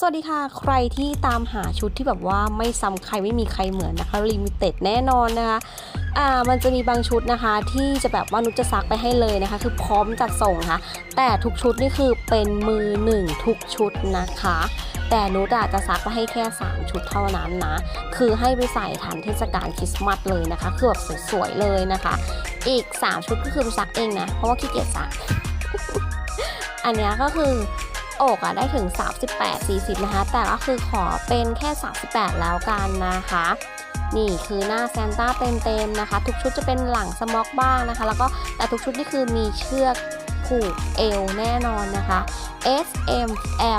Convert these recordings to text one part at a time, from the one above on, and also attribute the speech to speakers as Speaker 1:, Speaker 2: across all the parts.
Speaker 1: สวัสดีค่ะ ใครที่ตามหาชุดที่แบบว่าไม่ซ้ำใครไม่มีใครเหมือนนะคะลิมิเต็ดแน่นอนนะคะอ่ามันจะมีบางชุดนะคะที่จะแบบว่านุชจะซักไปให้เลยนะคะ คือพร้อมจัดส่งค่ะ แต่ทุกชุดนี่คือเป็นมือหนึ่งทุกชุดนะคะ แต่นุชอะจจะซักไปให้แค่ 3 ชุดเท่านั้นนะ คือให้ไปใส่ทันเทศกาลคริสต์มาสเลยนะคะคือแบบสวยๆเลยนะคะ อีก 3 ชุดก็คือไปซักเองนะ เพราะว่าขี้เกียจซัก อันนี้ก็คือ อกอะได้ถึง 38 40 นะคะ แต่ก็คือขอเป็นแค่ 38 แล้วกันนะคะ นี่คือหน้าแซนต้าเต็มๆนะคะ ทุกชุดจะเป็นหลังสม็อกบ้างนะคะ แล้วก็แต่ทุกชุดนี่คือมีเชือกผูกเอวแน่นอนนะคะ S M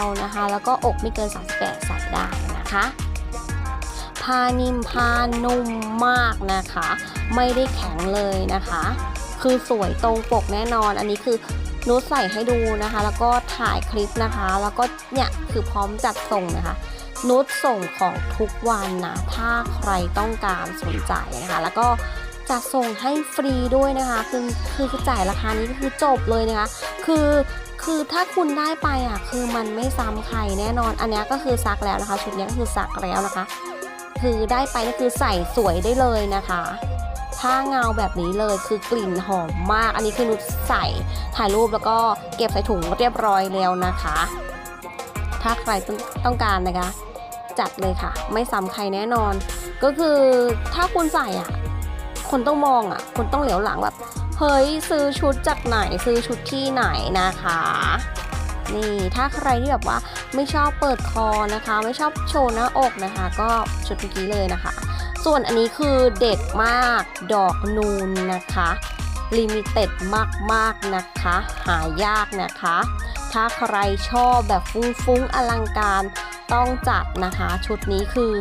Speaker 1: L นะคะ แล้วก็อกไม่เกิน 38 ใส่ได้นะคะผ้านิ่มผ้านุ่มมากนะคะ ไม่ได้แข็งเลยนะคะ คือสวยตรงปกแน่นอน อันนี้คือ นุชใส่ให้ดูนะคะ แล้วก็ถ่ายคลิปนะคะ แล้วก็เนี่ยคือพร้อมจัดส่งนะคะนุชส่งของทุกวันนะ ถ้าใครต้องการสนใจนะคะ แล้วก็จะส่งให้ฟรีด้วยนะคะ คือคือจ่ายราคานี้ก็คือจบเลยนะคะ คือคือถ้าคุณได้ไปอะ คือมันไม่ซ้ำใครแน่นอน อันนี้ก็คือซักแล้วนะคะ ชุดนี้ก็คือซักแล้วนะคะ คือได้ไปก็คือใส่สวยได้เลยนะคะ ผ้าเงาแบบนี้เลยคือกลิ่นหอมมาก อันนี้คือนุชใส่ถ่ายรูปแล้วก็เก็บใส่ถุงเรียบร้อยแล้วนะคะ ถ้าใครต้ององการนะคะ จัดเลยค่ะ ไม่ซ้ำใครแน่นอน ก็คือถ้าคุณใส่อะคนต้องมองอะคนต้องเหลียวหลังแบบเฮ้ยซื้อชุดจากไหนซื้อชุดที่ไหนนะคะนี่ถ้าใครที่แบบว่าไม่ชอบเปิดคอนะคะ ไม่ชอบโชว์หน้าอกนะคะ ก็ชุดเมื่อกี้เลยนะคะ ส่วนอันนี้คือเด็ดมากดอกนูนนะคะลิมิเต็ดมากๆนะคะ หายากนะคะ ถ้าใครชอบแบบฟุ้งๆอลังการต้องจัดนะคะ ชุดนี้คือ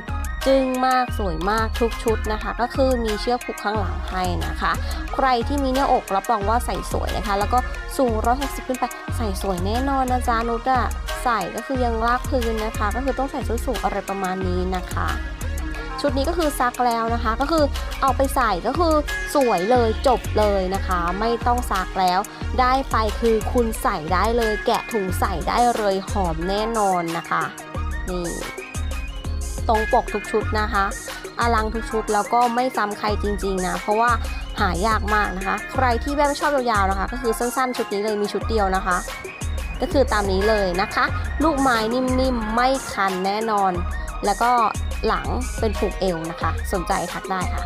Speaker 1: จึ้งมากสวยมากทุกชุดนะคะ ก็คือมีเชือกผูกข้างหลังให้นะคะ ใครที่มีหน้าอกรับรองว่าใส่สวยนะคะ แล้วก็สูง160ขึ้นไปใส่สวยแน่นอนนะจ๊ะนุชอะใส่ก็คือยังลากพื้นนะคะ ก็คือต้องใส่ส้นสูงอะไรประมาณนี้นะคะ ชุดนี้ก็คือซักแล้วนะคะ ก็คือเอาไปใส่ก็คือสวยเลยจบเลยนะคะ ไม่ต้องซักแล้ว ได้ไปคือคุณใส่ได้เลย แกะถุงใส่ได้เลยหอมแน่นอนนะคะนี่ตรงปกทุกชุดนะคะอลังทุกชุดแล้วก็ไม่ซ้ำใครจริงๆนะ เพราะว่าหายากมากนะคะ ใครที่แบบชอบยาวๆนะคะ ก็คือสั้นๆ ชุดนี้เลยมีชุดเดียวนะคะ ก็คือตามนี้เลยนะคะ ลูกไม้นิ่มๆ ไม่คันแน่นอน แล้วก็ หลังเป็นผูกเอวนะคะ สนใจทักได้ค่ะ